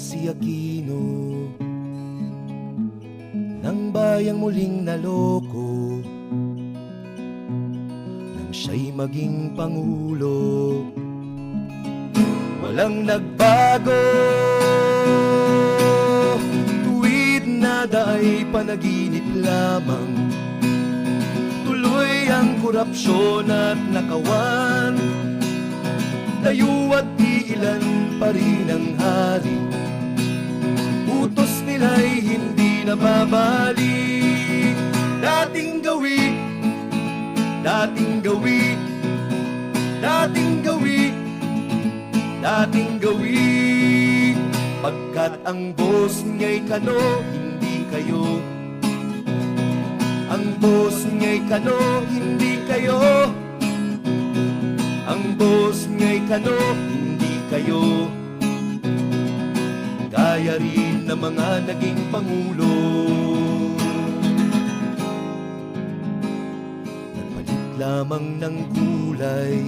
si Aquino. Nang bayang muling naloko Nang siya'y maging pangulo. Walang nagbago Tuwid nada ay panaginip lamang. Tuloy ang korupsyon at nakawan Layuat di ilan pa rin ang hari. Utos nila'y hindi nababalik Dating gawi, dating gawi, dating gawi, dating gawi Pagkat ang boss niya'y kano, hindi kayo. Ang boss niya'y kano, hindi kayo. Ang boss niya'y kano, hindi kayo. Gaya rin ng mga naging pangulo. Nagpalit lamang ng kulay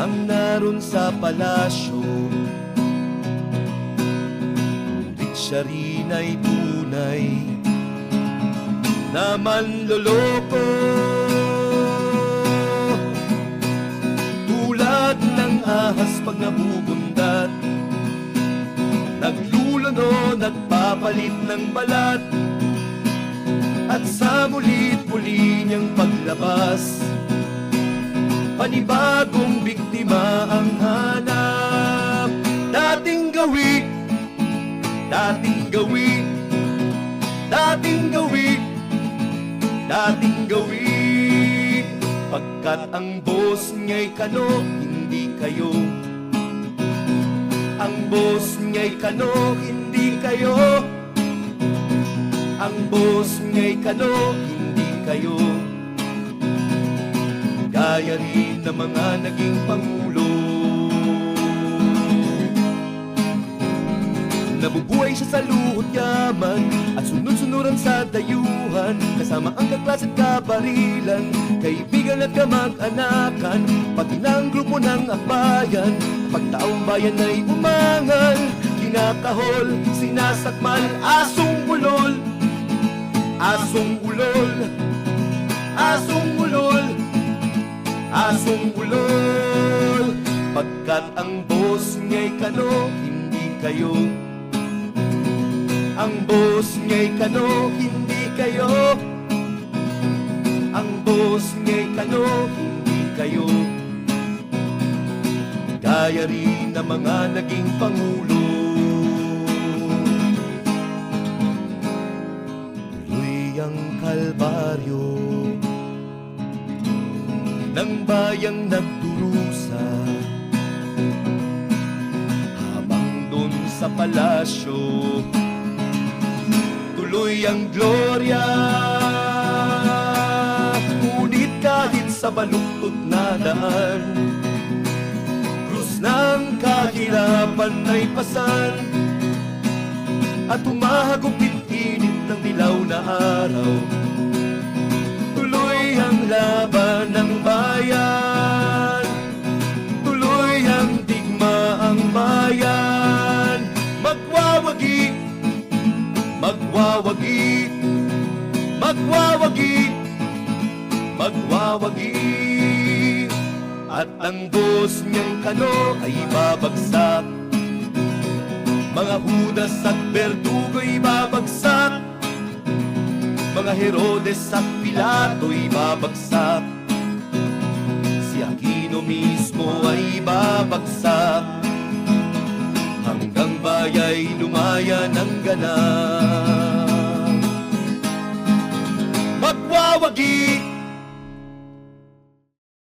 Ang naroon sa palasyo. Ngunit siya rin ay tunay Na manloloko nagpapalit ng balat. At sa mulit-muli niyang paglabas Panibagong biktima ang hanap. Dating gawi, dating gawi Dating gawi, dating gawi Pagkat ang boss niya'y kano, hindi kayo. Ang boss niya'y kano, hindi kayo. Ang boss niya'y kano, hindi kayo. Gaya rin ng mga naging pangulo. Nabubuhay siya sa luhot yaman At sunod-sunuran sa dayuhan. Kasama ang kaklas at kabarilan Kaibigan at kamag-anakan. Pati ng grupo ng akbayan Pag taong bayan ay umangal Kinakahol, sinasakmal Asong ulol. Asong ulol. Asong ulol. Asong ulol. Pagkat ang boss niya'y kano Hindi kayo. Ang boss niya'y kano, hindi kayo. Ang boss niya'y kano, hindi kayo. Gaya rin ng mga naging pangulo Ang kalbaryo. Ng bayang nagdurusa. Habang dun sa palasyo tuloy ang gloria. Ngunit kahit sa baluktot na daan Krus ng kahirapan ay pasan. At humahagupit Tuloy ang laban ng bayan. Tuloy ang digma ang bayan. Magwawagi Magwawagi, magwawagi, magwawagi. At ang boss niyang kano ay babagsak. Mga Judas at Berdugo'y babagsak Mga Herodes at Pilato'y babagsak. Si Aquino mismo ay babagsak. Hanggang bayay lumaya ng ganap Magwawagi